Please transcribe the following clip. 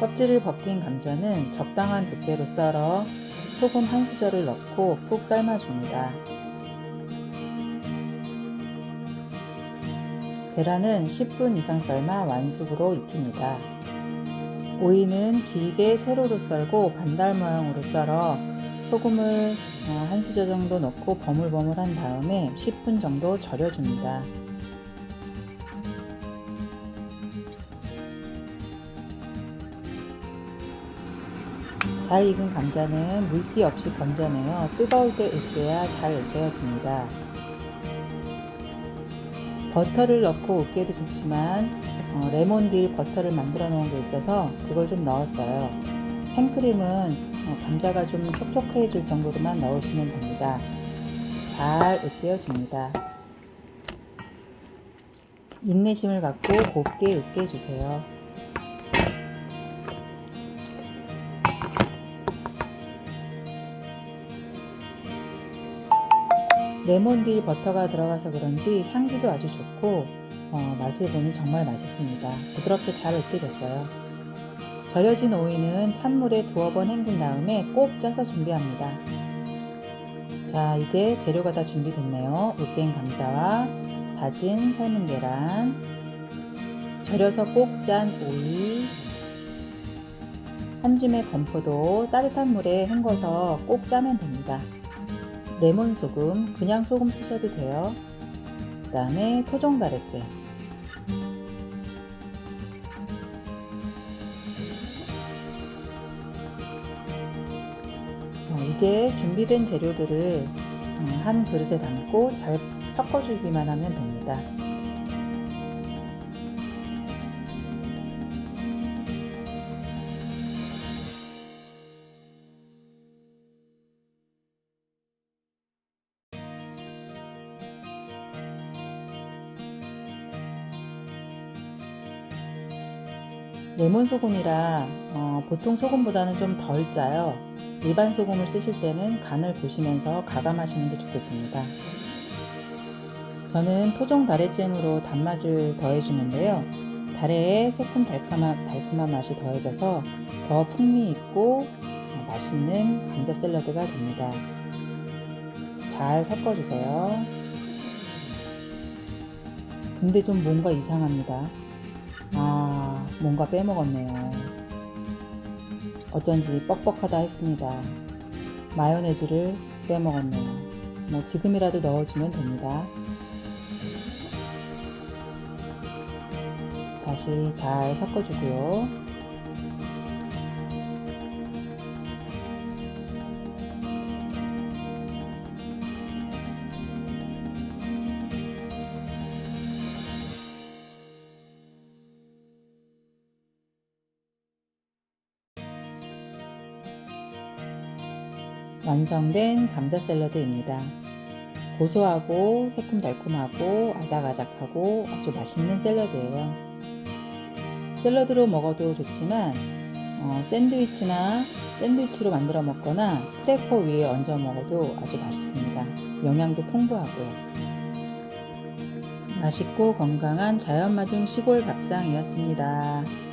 껍질을 벗긴 감자는 적당한 두께로 썰어 소금 한 수저를 넣고 푹 삶아줍니다. 계란은 10분 이상 삶아 완숙으로 익힙니다. 오이는 길게 세로로 썰고 반달 모양으로 썰어 소금을 어, 한 수저 정도 넣고 버물버물한 다음에 10분 정도 절여줍니다. 잘 익은 감자는 물기 없이 건져내어 뜨거울 때 으깨야 잘 으깨어집니다. 버터를 넣고 으깨도 좋지만 어, 레몬딜 버터를 만들어 놓은 게 있어서 그걸 좀 넣었어요. 생크림은 어, 감자가 좀 촉촉해질 정도로만 넣으시면 됩니다. 잘 으깨어 줍니다. 인내심을 갖고 곱게 으깨 주세요. 레몬딜 버터가 들어가서 그런지 향기도 아주 좋고 어, 맛을 보니 정말 맛있습니다. 부드럽게 잘 으깨졌어요. 절여진 오이는 찬물에 두어 번 헹군 다음에 꼭 짜서 준비합니다. 자, 이제 재료가 다 준비됐네요. 으깬 감자와 다진 삶은 계란, 절여서 꼭 짠 오이, 한 줌의 건포도 따뜻한 물에 헹궈서 꼭 짜면 됩니다. 레몬 소금, 그냥 소금 쓰셔도 돼요. 그 다음에 토종 다래째. 자, 이제 준비된 재료들을 음, 한 그릇에 담고 잘 섞어주기만 하면 됩니다. 레몬 소금이라 어, 보통 소금보다는 좀 덜 짜요. 일반 소금을 쓰실 때는 간을 보시면서 가감하시는 게 좋겠습니다. 저는 토종 다래잼으로 단맛을 더해주는데요. 다래에 새콤달콤한 달콤한 맛이 더해져서 더 풍미 있고 어, 맛있는 감자 샐러드가 됩니다. 잘 섞어주세요. 근데 좀 뭔가 이상합니다. 아, 뭔가 빼먹었네요. 어쩐지 뻑뻑하다 했습니다. 마요네즈를 빼먹었네요. 뭐 지금이라도 넣어주면 됩니다. 다시 잘 섞어주고요. 완성된 감자 샐러드입니다. 고소하고 새콤달콤하고 아삭아삭하고 아주 맛있는 샐러드예요. 샐러드로 먹어도 좋지만 어, 샌드위치나 샌드위치로 만들어 먹거나 크래커 위에 얹어 먹어도 아주 맛있습니다. 영양도 풍부하고요. 맛있고 건강한 자연마중 시골 밥상이었습니다.